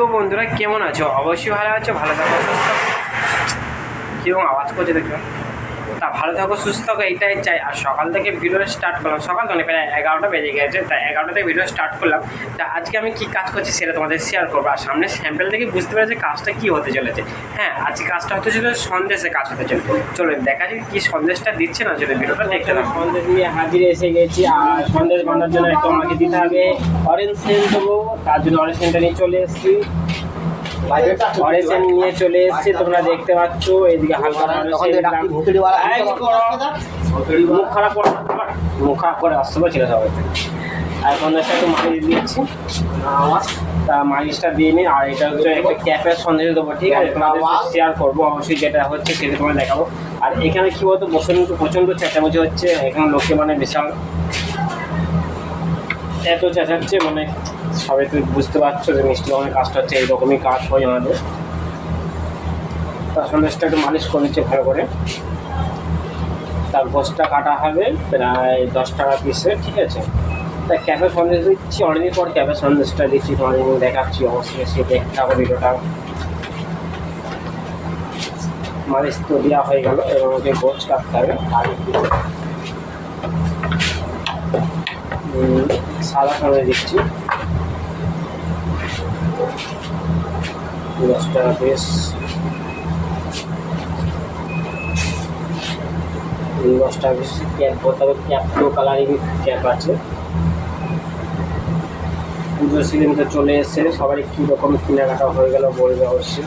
তো বন্ধুরা কেমন আছো? অবশ্যই ভালো আছো ভালো থাকো সুস্থ কীরকম আওয়াজ করছে দেখো তা ভালো থাকো সুস্থ থাকো এইটাই চাই। আর সকাল থেকে ভিডিও স্টার্ট করলাম। সকাল না, প্রায় এগারোটা বেজে গেছে তা এগারোটা থেকে ভিডিও স্টার্ট করলাম। তা আজকে আমি কি কাজ করছি সেটা তোমাদের শেয়ার করব। আর সামনে স্যাম্পেল থেকে বুঝতে পারছি কাজটা কি হতে চলেছে। হ্যাঁ আজকে কাজটা হতে চলে সন্দেশে কাজ হতে চলে চলো দেখা যাক কি সন্দেশটা দিচ্ছে না চলে ভিডিওটা দেখতে থাকো। সন্দেশ নিয়ে হাজির এসে গেছি। আর সন্দেশ বানানোর জন্য একটু আমাকে দিতে হবে অরেঞ্জ সেন্ট দেবো। তার জন্য অরেঞ্জ সেন্টটা নিয়ে চলে এসেছি। অরেঞ্জ নিয়ে চলে এসেছি তোমরা দেখতে পাচ্ছ এইদিকে হালকা করো? মুখ খারাপ করে মুখ খারাপ করে আসতে পারছিল সবাই আর সন্দেশটা একটু মালিশ দিচ্ছি। তা মালিশটা দিয়ে নিই আর এটা হচ্ছে একটা ক্যাপের সন্দেশ দেবো ঠিক আছে? তোমাদের শেয়ার করব অবশ্যই যেটা হচ্ছে সেটা তোমায় দেখাবো। আর এখানে কি বলতো প্রচণ্ড প্রচণ্ড চেঁচামেচি হচ্ছে এখানে লোকে মানে বিশাল এত চেঁচাচ্ছে মানে সবাই তুই বুঝতে পারছ যে মিষ্টি দোকানের কাজটা হচ্ছে এইরকমই কাজ হয় আমাদের। তার সন্দেশটা একটু মালিশ করে নিচ্ছে ভালো করে। তার গোসটা কাটা হবে প্রায় দশ টাকা পিসে ঠিক আছে? তা ক্যাফে সন্দেশ দিচ্ছি অনেকদিন পর ক্যাফে সন্দেশটা দিচ্ছি তোমাদের দেখাচ্ছি অবশ্যই সে দেখতে হবে ভিডিওটা। মালিশ তো দেওয়া হয়ে গেল এবং ওকে গোছ কাটতে হবে। উম, সাদা সন্দেশ দিচ্ছি টাকা পিস দশ টাকা পিস ক্যাপ হবে, ক্যাপ ব্লু কালারিং ক্যাপ আছে। পুজোর সিজন তো চলে এসছে সবারই কীরকম কেনাকাটা হয়ে গেল বলবে অবশ্যই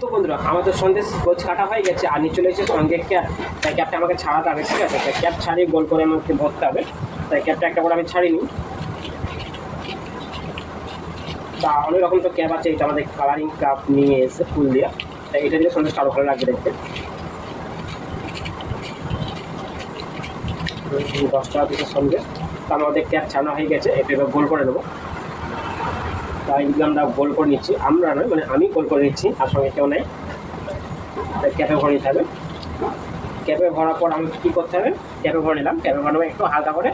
তো বন্ধুরা, আমাদের সন্দেশ গোছ কাটা হয়ে গেছে, আর নিয়ে চলে এসেছে সঙ্গে ক্যাপ তাই ক্যাপটা আমাকে ছাড়াতে হবে, ঠিক আছে? ক্যাপ ছাড়িয়ে গোল করে আমাকে ভরতে হবে। তাই ক্যাপটা একটা করে আমি ছাড়িনি। তা অনেক রকম তো ক্যাপ আছে, এটা আমাদের কালারিং কাপ নিয়ে এসে ফুল দিয়ে। তাই এটা দিয়ে সন্দেশ আরও ভালো লাগবে দেখতে। দশ টাকা পিসের সন্দেশ। তা আমাদের ক্যাপ ছাড়ানো হয়ে গেছে, এটা এবার গোল করে নেব। তাই এদিকে আমরা গোল করে নিচ্ছি, আমরা নয় মানে আমি গোল করে নিচ্ছি, আর সঙ্গে কেউ নেই। তাই ক্যাপে ভরে নিতে হবে। ক্যাপে ভরার পর আমাকে কী করতে হবে? ক্যাপে ভরে নিলাম ক্যাপে ভরানো একটু হালকা করে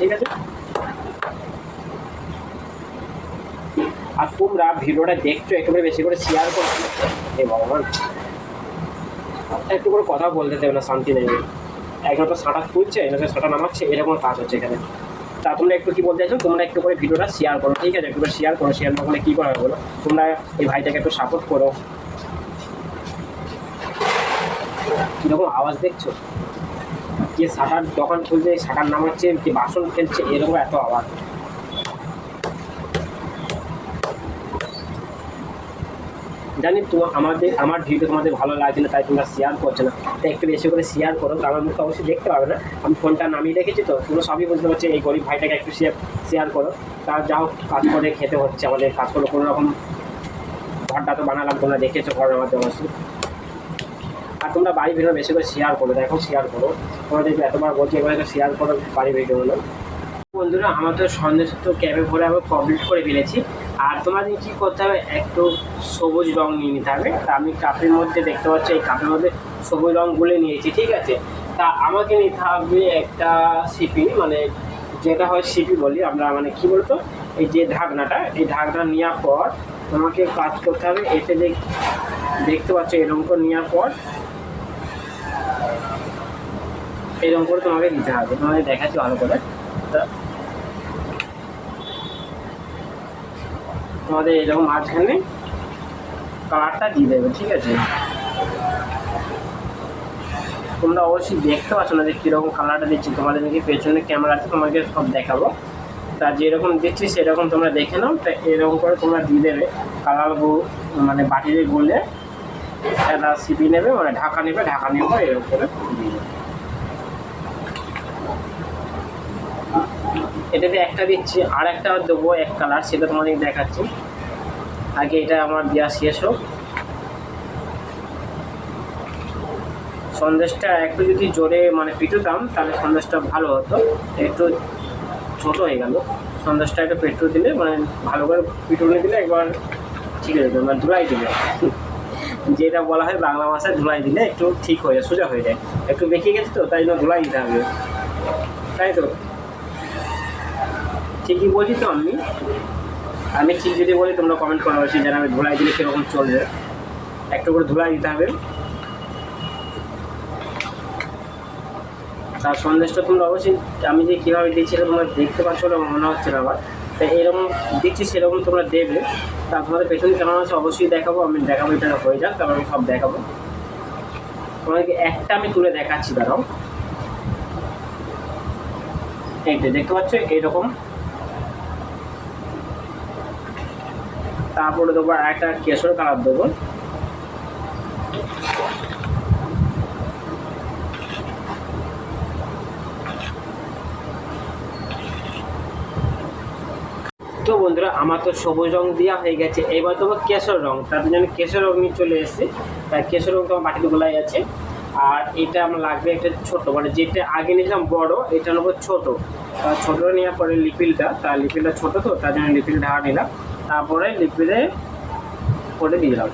ঠিক আছে? আর তোমরা ভিডিওটা দেখছ একটু করে বেশি করে শেয়ার করছ। এ ভগবান। একটু করে কথা বলতে দেবে না, শান্তি নেই। একজন তো সাঁটার তুলছে এনাকে সাঁটা নামাচ্ছে, এরকম কাজ হচ্ছে এখানে। তা তোমরা একটু কি বলতে চাইছো? তোমরা একটু করে ভিডিওটা শেয়ার করো, ঠিক আছে? একটু করে শেয়ার করো শেয়ার না করলে কী করা বলো? তোমরা এই ভাইটাকে একটু সাপোর্ট করো। কীরকম আওয়াজ দেখছ? যে শাটার দোকান খুলছে শাটার নামাচ্ছে যে বাসন ফেলছে এরকম এত আওয়াজ। জানি তো আমাদের, আমার ভিডিও তোমাদের ভালো লাগছে না, তাই তোমরা শেয়ার করছ না। তাই একটু বেশি করে শেয়ার করো আমার মুখ অবশ্যই দেখতে পাবে না। আমি ফোনটা নামিয়ে রেখেছি তো, তোমরা সবই বুঝতে পারছি, এই গরিব ভাইটাকে একটু শেয়ার শেয়ার করো। তার যা হোক, কাজ করে খেতে হচ্ছে আমাদের, কাজ করে কোনো রকম ঘরটা তো বানালাম, তোমরা দেখেছ ঘরের মধ্যে অবশ্যই আর তোমরা বাড়ি ভিডিও বেশি করে শেয়ার করো, দেখো শেয়ার করো। তোমাদের এতবার বলছি, এবার শেয়ার করো, বাড়ি ভিডিওগুলো বন্ধুরা, আমাদের সন্দেশ তো ক্যাবে ভরে আমি কমপ্লিট করে ফেলেছি। আর তোমাদের কী করতে হবে, একটু সবুজ রং নিয়ে নিতে হবে। তা আমি কাপের মধ্যে দেখতে পাচ্ছি, এই কাপের মধ্যে সবুজ রং গুলে নিয়েছি, ঠিক আছে? তা আমাকে নিতে হবে একটা সিপি মানে যেটা হয় সিপি বলি আমরা মানে কি বলতো? এই যে ঢাকনাটা, এই ঢাকনা নেওয়ার পর তোমাকে কাজ করতে হবে, এতে দেখ দেখতে পাচ্ছ এরকম করে নেওয়ার পর এরকম করে তোমাকে দিতে হবে, তোমাকে দেখাচ্ছি ভালো করে। তোমাদের এরকম মাঝখানে কালারটা দিয়ে দেবে, ঠিক আছে? তোমরা অবশ্যই দেখতে পাচ্ছ না যে কীরকম কালারটা দিচ্ছি, তোমাদের নাকি পেছনে ক্যামেরাতে তোমাকে সব দেখাবো। তা যেরকম দিচ্ছি, সেরকম তোমরা দেখে নাও, তা এরকম করে তোমরা দিয়ে দেবে। কালার মানে বাটিতে গুলে, একটা সিপি নেবে মানে ঢাকা নেবে, ঢাকা পর এরকম করে দিয়ে দেবে। এটাতে একটা দিচ্ছি, আর একটা দেবো, এক কালার সেটা তোমাদের দেখাচ্ছি। আগে এটা আমার দেওয়া শেষ হোক। সন্দেশটা একটু যদি জোরে মানে পিটুতাম তাহলে সন্দেশটা ভালো হতো। একটু ছোট হয়ে গেল। সন্দেশটা একটু পেট্রোল দিলে মানে ভালো করে পিটুনি দিলে একবার ঠিক হয়ে যেত মানে ধুলাই দিলে। যেটা বলা হয় বাংলা ভাষায় ধুলাই দিলে একটু ঠিক হয়ে যায়, সোজা হয়ে যায়। একটু বেঁকে গেছে তো, তাই জন্য ধুলাই দিতে হবে। তাই তো? ঠিকই বলছি তো আমি। আমি ঠিক যদি বলি, তোমরা কমেন্ট করা অবশ্যই যেন আমি ধুলাই দিলে কীরকম চলবে। একটু করে ধুলাই দিতে হবে। তার সন্দেশটা তোমরা অবশ্যই, আমি যে কীভাবে দিচ্ছি তোমরা দেখতে পাচ্ছ না মনে হচ্ছে না আমার তাই এরকম দিচ্ছি, সেরকম তোমরা দেবে। তা তোমাদের পেছনে কেমন আছে অবশ্যই দেখাবো, আমি দেখাবো, এটা হয়ে যাক, তারপর আমি সব দেখাবো। তোমাদেরকে একটা আমি তুলে দেখাচ্ছি, দাঁড়াও। এই দেখতে পাচ্ছ? এইরকম। তারপরে দেবো আর একটা কেশর কালার দেবো। তো বন্ধুরা, আমার তো সবুজ রং দেওয়া হয়ে গেছে। এবার দেবো কেশর রং। তার জন্য কেশর রং নিয়ে চলে এসেছি। তাই কেশর রং তো আমার বাটিতে গোলাই আছে। আর এটা আমার লাগবে একটা ছোট মানে যেটা আগে নিয়েছিলাম বড় এটা নেব ছোট। ছোটো নেওয়ার পরে লিপিলটা তার লিপিলটা ছোটো তো, তার জন্য লিপিল ঢাকা নিলাম। তারপরে লিপিলে করে দিয়ে দিলাম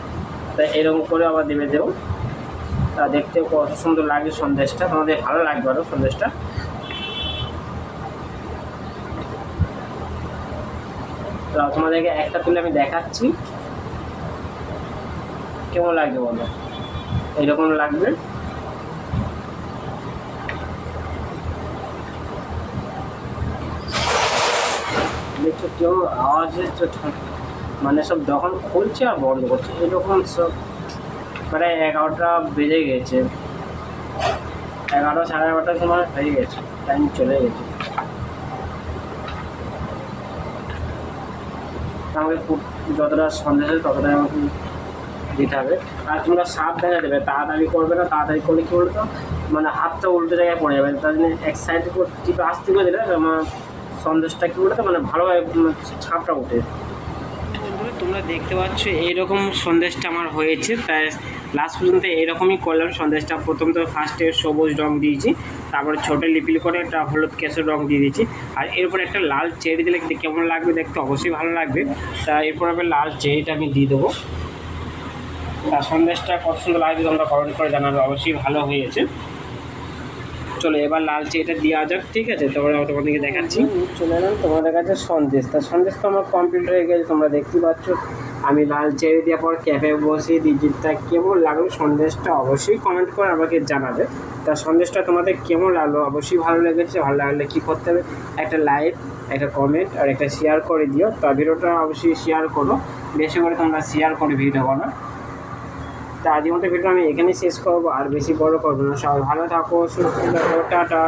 তাই এরকম করে আবার দেবে দেবো তা দেখতে কত সুন্দর লাগে সন্দেশটা। তোমাদের ভালো লাগবে আরও সন্দেশটা। তো তোমাদেরকে একটা তুলে আমি দেখাচ্ছি। কেমন লাগবে বলো? এইরকম লাগবে। দেখছ কেউ আওয়াজ হচ্ছে মানে সব যখন খুলছে আর বন্ধ করছে, এরকম সব। প্রায় এগারোটা বেজে গেছে। এগারোটা সাড়ে এগারোটার সময় হয়ে গেছে টাইম চলে গেছে। আমাকে যতটা সন্দেশ ততটাই আমাকে দিতে হবে। আর তোমরা সাবধানে দেবে, তাড়াতাড়ি করবে না, তাড়াতাড়ি করলে কী বলতো? মানে হাতটা উল্টো জায়গায় পড়ে যাবে, তার জন্য এক সাইড টিপে আসতে করে দিলে আমার সন্দেশটা কী বলতো? মানে ভালোভাবে ছাপটা বন্ধুরা, তোমরা দেখতে পাচ্ছ, এইরকম সন্দেশটা আমার হয়েছে। তাই লাস্ট পর্যন্ত এরকমই করলাম সন্দেশটা। প্রথম তো ফার্স্টে সবুজ রং দিয়েছি, তারপরে ছোটো লিপিল করে একটা হলুদ কেশর রং দিয়ে দিয়েছি। আর এরপর একটা লাল চেরি দিলে কেমন লাগবে দেখতে অবশ্যই ভালো লাগবে। তা এরপর আমি লাল চেরিটা আমি দিয়ে দেবো। তা সন্দেশটা কত সুন্দর লাগবে তোমরা কমেন্ট করে জানাবে, অবশ্যই ভালো হয়েছে। চলো, এবার লাল চেরিটা দেওয়া যাক, ঠিক আছে? তারপরে তোমাদেরকে দেখাচ্ছি। চলে এলাম। তোমাদের কাছে সন্দেশ। তা সন্দেশ তো আমার কমপ্লিট হয়ে গেছে, তোমরা দেখতে পাচ্ছ। আমি লাল চেরি দেওয়ার পর ক্যাফে বসে তা কেমন লাগল সন্দেশটা অবশ্যই কমেন্ট করে আমাকে জানাবে। তা সন্দেশটা তোমাদের কেমন লাগল? অবশ্যই ভালো লেগেছে। ভালো লাগলে কী করতে হবে? একটা লাইক একটা কমেন্ট আর একটা শেয়ার করে দিও। তা ভিডিওটা অবশ্যই শেয়ার করো। বেশি করে তোমরা শেয়ার করে ভিডিও বানা তা আজকের মতো ভিডিও আমি এখানেই শেষ করব, আর বেশি বড় করব না। সবাই ভালো থাকো, সুস্থ থাকো, টাটা।